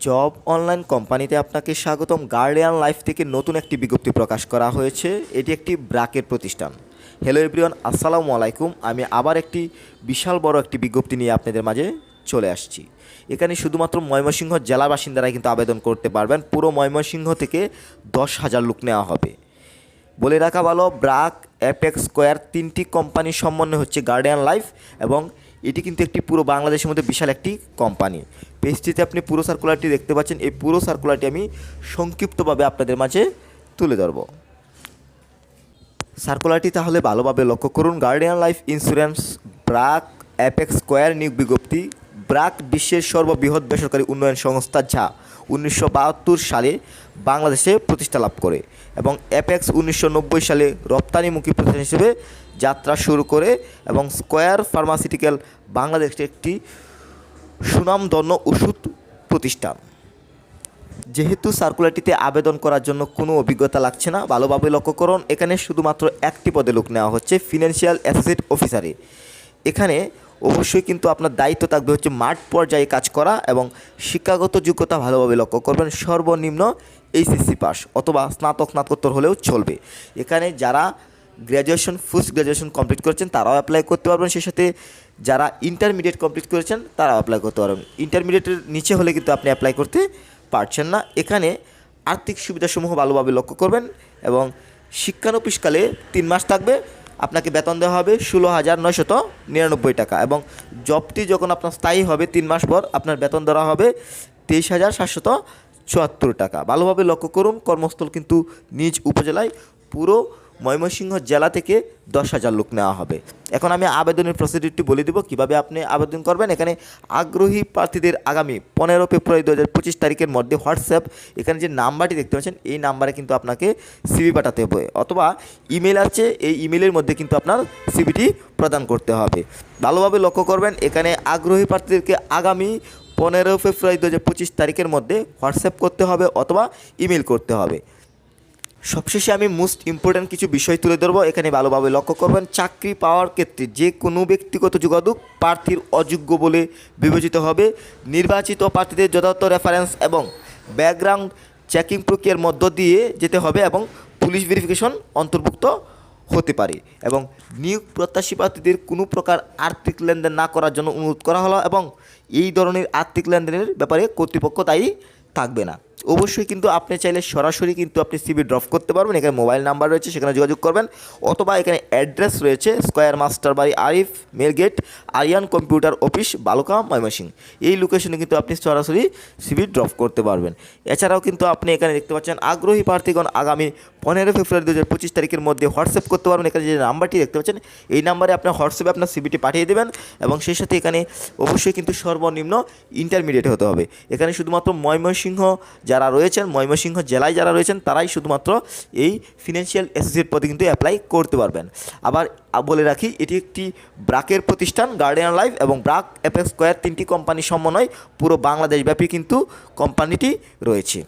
Job online কোম্পানিতে আপনাকে স্বাগতম গার্ডিয়ান লাইফ থেকে নতুন একটি বিজ্ঞপ্তি প্রকাশ করা হয়েছে। এটি একটি ব্রাকের প্রতিষ্ঠান। হ্যালো এভরিওয়ান আসসালামু আলাইকুম। আমি আবার একটি বিশাল বড় একটি বিজ্ঞপ্তি নিয়ে আপনাদের মাঝে চলে আসছি। এখানে শুধুমাত্র ময়মনসিংহ জেলা বাসিন্দারাই কিন্তু আবেদন করতে পারবেন। পুরো ময়মনসিংহ থেকে দশ হাজার লোক নেওয়া হবে। বলে রাখা ভালো ব্রাক অ্যাপেক্স স্কোয়ার তিনটি কোম্পানির সমন্বয় হচ্ছে গার্ডিয়ান লাইফ এবং এটি কিন্তু একটি পুরো বাংলাদেশের মধ্যে বিশাল একটি কোম্পানি পেজটিতে আপনি পুরো সার্কুলারটি দেখতে পাচ্ছেন। এই পুরো সার্কুলারটি আমি সংক্ষিপ্তভাবে আপনাদের মাঝে তুলে ধরব। সার্কুলারটি তাহলে ভালোভাবে লক্ষ্য করুন। Guardian Life Insurance BRAC Apex Square নিয়োগ বিজ্ঞপ্তি, ব্রাক বিশ্বের সর্ববৃহৎ বেসরকারি উন্নয়ন সংস্থা যা উনিশশো বাহাত্তর সালে বাংলাদেশে প্রতিষ্ঠা লাভ করে এবং অ্যাপেক্স উনিশশো নব্বই সালে রপ্তানিমুখী প্রতিষ্ঠান হিসেবে যাত্রা শুরু করে এবং স্কোয়ার ফার্মাসিউটিক্যাল বাংলাদেশের একটি সুনামধন্য ওষুধ প্রতিষ্ঠান। যেহেতু সার্কুলারটিতে আবেদন করার জন্য কোনো অভিজ্ঞতা লাগছে না, ভালোভাবে লক্ষ্য করুন। এখানে শুধুমাত্র একটি পদে লোক নেওয়া হচ্ছে ফিনান্সিয়াল অ্যাসেট অফিসারে এখানে অবশ্যই কিন্তু আপনার দায়িত্ব থাকবে হচ্ছে মাঠ পর্যায়ে কাজ করা এবং শিক্ষাগত যোগ্যতা ভালোভাবে লক্ষ্য করবেন। সর্বনিম্ন এইচএসসি পাস অথবা স্নাতক, স্নাতকোত্তর হলেও চলবে। এখানে যারা গ্র্যাজুয়েশন পোস্ট গ্র্যাজুয়েশন কমপ্লিট করেছেন, তারাও অ্যাপ্লাই করতে পারবেন। সেই সাথে যারা ইন্টারমিডিয়েট কমপ্লিট করেছেন, তারাও অ্যাপ্লাই করতে পারবেন। ইন্টারমিডিয়েটের নিচে হলে কিন্তু আপনি অ্যাপ্লাই করতে পারছেন না। এখানে আর্থিক সুবিধাসমূহ ভালোভাবে লক্ষ্য করবেন এবং শিক্ষানবিশকালে তিন মাস থাকবে। আপনাকে বেতন দেওয়া হবে ষোলো হাজার নয়শত নিরানব্বই টাকা এবং জবটি যখন আপনার স্থায়ী হবে তিন মাস পর, আপনার বেতন দেওয়া হবে তেইশ হাজার সাতশত চুয়াত্তর টাকা। ভালোভাবে লক্ষ্য করুন, কর্মস্থল কিন্তু নিজ উপজেলায় পুরো ময়মনসিংহ জেলা থেকে দশ হাজার লোক নেওয়া হবে। এখন আমি আবেদনের প্রসিডিউরটি বলে দেবো। কীভাবে আপনি আবেদন করবেন? এখানে আগ্রহী প্রার্থীদের আগামী পনেরো ফেব্রুয়ারি দু হাজার পঁচিশ তারিখের মধ্যে হোয়াটসঅ্যাপ, এখানে যে নাম্বারটি দেখতে পাচ্ছেন, এই নাম্বারে কিন্তু আপনাকে সিবি পাঠাতে হবে অথবা ইমেল আছে, এই ইমেলের মধ্যে কিন্তু আপনার সিবিটি প্রদান করতে হবে। ভালোভাবে লক্ষ্য করবেন, এখানে আগ্রহী প্রার্থীদেরকে আগামী পনেরো ফেব্রুয়ারি দু হাজার পঁচিশ তারিখের মধ্যে হোয়াটসঅ্যাপ করতে হবে অথবা ইমেল করতে হবে। সবশেষে আমি মোস্ট ইম্পর্ট্যান্ট কিছু বিষয় তুলে ধরবো। এখানে ভালোভাবে লক্ষ্য করবেন, চাকরি পাওয়ার ক্ষেত্রে যে কোনো ব্যক্তিগত যোগাযোগ প্রার্থীর অযোগ্য বলে বিবেচিত হবে। নির্বাচিত প্রার্থীদের যথাযথ রেফারেন্স এবং ব্যাকগ্রাউন্ড চেকিং প্রক্রিয়ার মধ্য দিয়ে যেতে হবে এবং পুলিশ ভেরিফিকেশন অন্তর্ভুক্ত হতে পারে এবং নিয়োগ প্রত্যাশী প্রার্থীদের কোনো প্রকার আর্থিক লেনদেন না করার জন্য অনুরোধ করা হলো এবং এই ধরনের আর্থিক লেনদেনের ব্যাপারে কর্তৃপক্ষ তাই থাকবে না। অবশ্যই কিন্তু আপনি চাইলে সরাসরি কিন্তু আপনি সিবি ড্রপ করতে পারবেন। এখানে মোবাইল নাম্বার রয়েছে, সেখানে যোগাযোগ করবেন। অথবা এখানে অ্যাড্রেস রয়েছে স্কোয়ার মাস্টার বাড়ি আরিফ মেলগেট আরিয়ান কম্পিউটার অফিস বালুকা ময়মনসিং এই লোকেশনে কিন্তু আপনি সরাসরি সিবি ড্রপ করতে পারবেন। এছাড়াও কিন্তু আপনি এখানে দেখতে পাচ্ছেন, আগ্রহী প্রার্থীগণ আগামী পনেরো ফেব্রুয়ারি দু হাজার পঁচিশ তারিখের মধ্যে হোয়াটসঅ্যাপ করতে পারবেন। এখানে যে নাম্বারটি দেখতে পাচ্ছেন, এই নাম্বারে আপনার হোয়াটসঅ্যাপে আপনার সিবিটি পাঠিয়ে দেবেন এবং সেই সাথে এখানে অবশ্যই কিন্তু সর্বনিম্ন ইন্টারমিডিয়েট হতে হবে। এখানে শুধুমাত্র ময়মনসিংহ যারা রয়েছেন, ময়মনসিংহ জেলায় যারা রয়েছেন, তারাই শুধুমাত্র এই ফিনান্সিয়াল অ্যাসোসিয়েট পদে কিন্তু অ্যাপ্লাই করতে পারবেন। আবার বলে রাখি, এটি একটি ব্রাকের প্রতিষ্ঠান গার্ডিয়ান লাইফ এবং ব্রাক এফ স্কোয়ার তিনটি কোম্পানির সমন্বয়, পুরো বাংলাদেশব্যাপী কিন্তু কোম্পানিটি রয়েছে।